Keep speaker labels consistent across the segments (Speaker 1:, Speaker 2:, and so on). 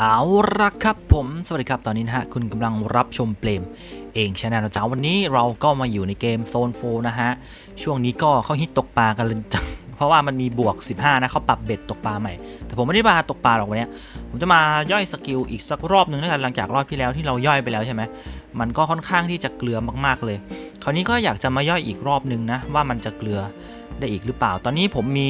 Speaker 1: เอาละครับผม สวัสดีครับ ตอนนี้นะฮะ คุณกำลังรับชมเปลมเองชาแนลจ้าวันนี้เราก็มาอยู่ในเกมโซนโฟนะฮะ ช่วงนี้ก็เขาฮิตตกปลากันเลยจัง เพราะว่ามันมีบวก 15 นะเขาปรับเบ็ดตกปลาใหม่ แต่ผมไม่ได้มาตกปลาหรอกวันนี้ ผมจะมาย่อยสกิลอีกสักรอบหนึ่งแล้วกันหลังจากรอบที่แล้วที่เราย่อยไปแล้วใช่ไหม มันก็ค่อนข้างที่จะเกลือมากๆเลย คราวนี้ก็อยากจะมาย่อยอีกรอบหนึ่งนะว่ามันจะเกลือได้อีกหรือเปล่า ตอนนี้ผมมี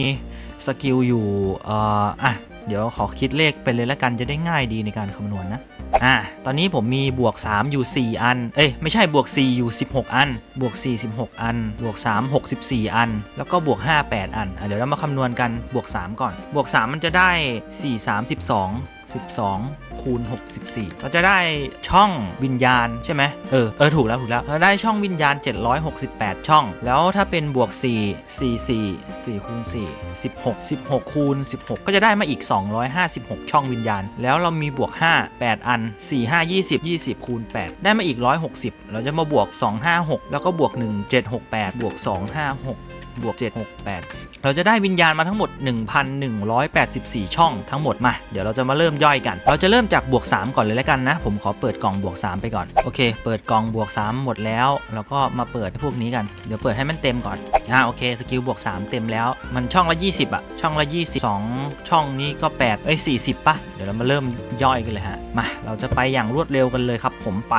Speaker 1: สกิลอยู่อ่ออะ เดี๋ยวขอคิดเลขไปเลยแล้วกันจะได้ง่ายดีในการคำนวณนะอะตอนนี้ผมมีบวก 3 อยู่ 4 อัน เอ้ย ไม่ใช่บวก 4 อยู่ 16 อัน บวก 4 16 อัน บวก 3 64 อัน แล้วก็บวก 5 8 อันอะเดี๋ยวเรามาคำนวณกันบวก 3 ก่อน บวก 3 มันจะได้ 4 3 12 12 คูณ 64 เราจะได้ช่องวิญญาณใช่ไหมเออ เออ ถูกแล้วถูกแล้ว เราได้ช่องวิญญาณ 768 ช่อง แล้วถ้าเป็นบวก 4 4 4 4คูณ4 16 16 คูณ 16 ก็จะได้มาอีก 256 ช่องวิญญาณ แล้วเรามีบวก 5 8 อัน 4 5 20 20 คูณ 8 ได้มาอีก 160 เราจะมาบวก 256 แล้วก็บวก 1 768 บวก 256 บวก768 เราจะได้วิญญาณมาทั้งหมด 1,184 ช่องทั้งหมดมา เดี๋ยวเราจะมาเริ่มย่อยกัน เราจะเริ่มจากบวก 3 ก่อนเลยแล้วกันนะ ผมขอเปิดกล่องบวก 3 ไปก่อน โอเค เปิดกล่องบวก 3 หมดแล้วแล้วก็มาเปิดพวกนี้กัน เดี๋ยวเปิดให้มันเต็มก่อน อ่าโอเค สกิลบวก 3 เต็มแล้ว มันช่องละ 20อะช่องละ 22 ช่องนี้ก็ 8 เอ้ย 40ป่ะ เดี๋ยวเรามาเริ่มย่อยกันเลยฮะ มา เราจะไปอย่างรวดเร็วกันเลยครับ ผมไป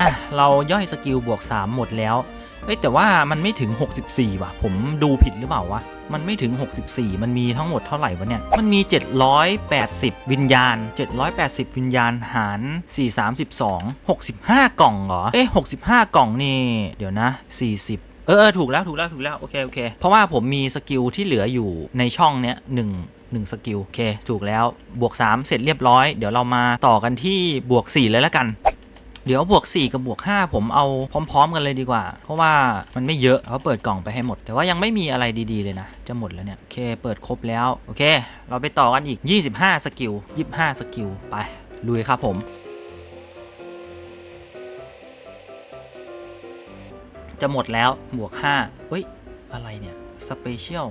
Speaker 1: อะเราย่อยสกิลบวก 3 หมดแล้วเฮ้ยแต่ว่ามันไม่ถึง 64 ว่ะ ผมดูผิดหรือเปล่าวะ มันไม่ถึง 64 มันมีทั้งหมดเท่าไหร่วะเนี่ย มันมี 780 วิญญาณ 780 วิญญาณหาร 432 65 กล่องเหรอ เอ๊ะ65 กล่องนี่ เดี๋ยวนะ 40เออเออถูกแล้วถูกแล้วถูกแล้วโอเคโอเคเพราะว่าผมมีสกิลที่เหลืออยู่ในช่องเนี้ยหนึ่งหนึ่งสกิลโอเค ถูกแล้วบวก 3 เสร็จเรียบร้อย เดี๋ยวเรามาต่อกันที่บวก 4 เลยแล้วกัน เดี๋ยวบวก 4 กับบวก 5 ผมเอาพร้อม ๆ กันเลยดีกว่า เพราะว่ามันไม่เยอะเขาเปิดกล่องไปให้หมด แต่ว่ายังไม่มีอะไรดีๆเลยนะ จะหมดแล้วเนี่ย โอเค เปิดครบแล้ว โอเค เราไปต่อกันอีก 25 สกิล 25 สกิล ไป ลุยครับผม จะหมดแล้วบวก5เฮ้ย อะไรเนี่ย สเปเชียล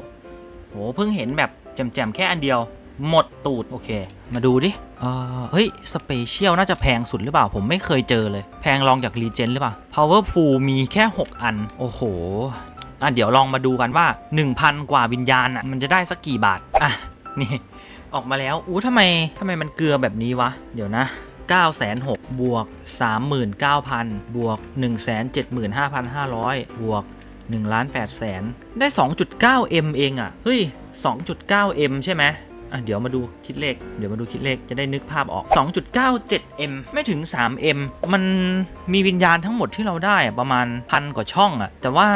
Speaker 1: โห เพิ่งเห็นแบบแจ่มๆแค่อันเดียว หมดตูด โอเค มาดูดิ เออเฮ้ย สเปเชียลน่าจะแพงสุดหรือเปล่า ผมไม่เคยเจอเลย แพงรองจากรีเจนหรือเปล่า Powerful มีแค่ 6 อัน โอ้โหอะเดี๋ยวลองมาดูกันว่า 1,000 กว่าวิญญาณอะมันจะได้สักกี่บาท อะ นี่ ออกมาแล้ว อู้ทำไมทำไมมันเกลือแบบนี้วะ เดี๋ยวนะ9 6 0 0 0บวก 39,000 บวก 175,500 บวก1ล้าน8แสนได้ 2.9M เองอะ่ะ เฮ้ย 2.9M ใช่ไหม อะเดี๋ยวมาดูคิดเลข เดี๋ยวมาดูคิดเลขจะได้นึกภาพออก 2.97M ไม่ถึง 3M มันมีวิญญาณทั้งหมดที่เราได้ประมาณพันกว่าช่องอะแต่ว่า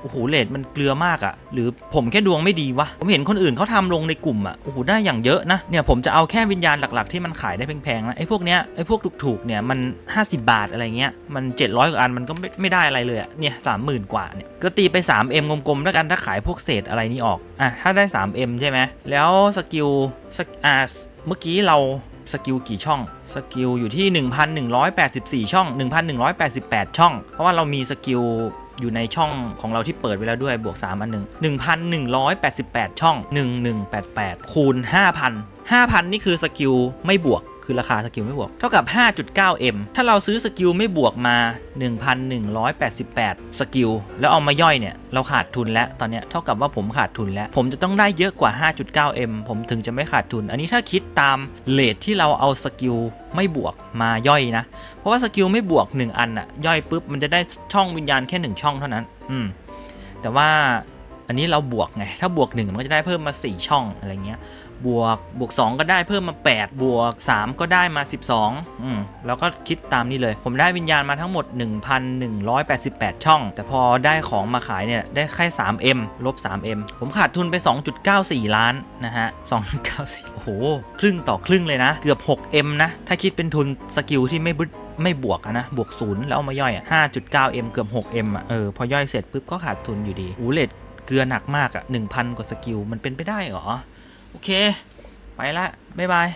Speaker 1: โอ้โหเลทมันเกลือมากอะหรือผมแค่ดวงไม่ดีวะ ผมเห็นคนอื่นเขาทำลงในกลุ่มอะโอ้โหได้อย่างเยอะนะ เนี่ยผมจะเอาแค่วิญญาณหลักๆที่มันขายได้แพงๆนะไอ้พวกเนี้ยไอ้พวกถูกๆเนี่ยมัน 50 บาทอะไรเงี้ยมัน 700กว่าอันมันก็ไม่ไม่ได้อะไรเลยอะเนี่ย30,000กว่าเนี่ยก็ตีไป 3M กลมๆแล้วกันถ้าขายพวกเศษอะไรนี้ออกอะถ้าได้ 3M ใช่ไหมแล้วสกิลสกอ่าเมื่อกี้เราสกิลกี่ช่อง สกิลอยู่ที่ 1,184 ช่อง 1,188 ช่อง เพราะว่าเรามีสกิลอยู่ในช่องของเราที่เปิดไว้แล้วด้วยบวก 3 อันหนึ่ง1,188 ช่อง 1188 คูณ 5,000 5,000 นี่คือสกิลไม่บวก คือราคาสกิลไม่บวก เท่ากับ 5.9M ถ้าเราซื้อสกิลไม่บวกมา 1,188 สกิล แล้วเอามาย่อยเนี่ย เราขาดทุนแล้วตอนเนี้ยเท่ากับว่าผมขาดทุนแล้ว ผมจะต้องได้เยอะกว่า 5.9M ผมถึงจะไม่ขาดทุน อันนี้ถ้าคิดตามเลทที่เราเอาสกิลไม่บวกมาย่อยนะ เพราะว่าสกิลไม่บวก 1 อันอะย่อยปุ๊บมันจะได้ช่องวิญญาณแค่ 1 ช่องเท่านั้น อืม แต่ว่าอันนี้เราบวกไง ถ้าบวก 1 มันก็จะได้เพิ่มมา 4 ช่องอะไรเงี้ย บวกบวก 2 ก็ได้เพิ่มมา 8 บวก 3 ก็ได้มา 12อืมแล้วก็คิดตามนี้เลย ผมได้วิญญาณมาทั้งหมด 1,188 ช่อง แต่พอได้ของมาขายเนี่ย ได้แค่ 3M ลบ 3M ผมขาดทุนไป 2.94 ล้านนะฮะ 2.94 โอ้โห ครึ่งต่อครึ่งเลยนะ เกือบ 6M นะ ถ้าคิดเป็นทุนสกิลที่ไม่บึ้ไม่บวกนะ บวกศูนย์แล้วเอามาย่อยอะ 5.9M เกือบ 6M อะเออพอย่อยเสร็จปุ๊บก็ขาดทุนอยู่ดีอูเลตเกลือหนักมากอะ1,000 กว่าสกิลมันเป็นไปได้เหรอ โอเค ไปละ บ๊ายบาย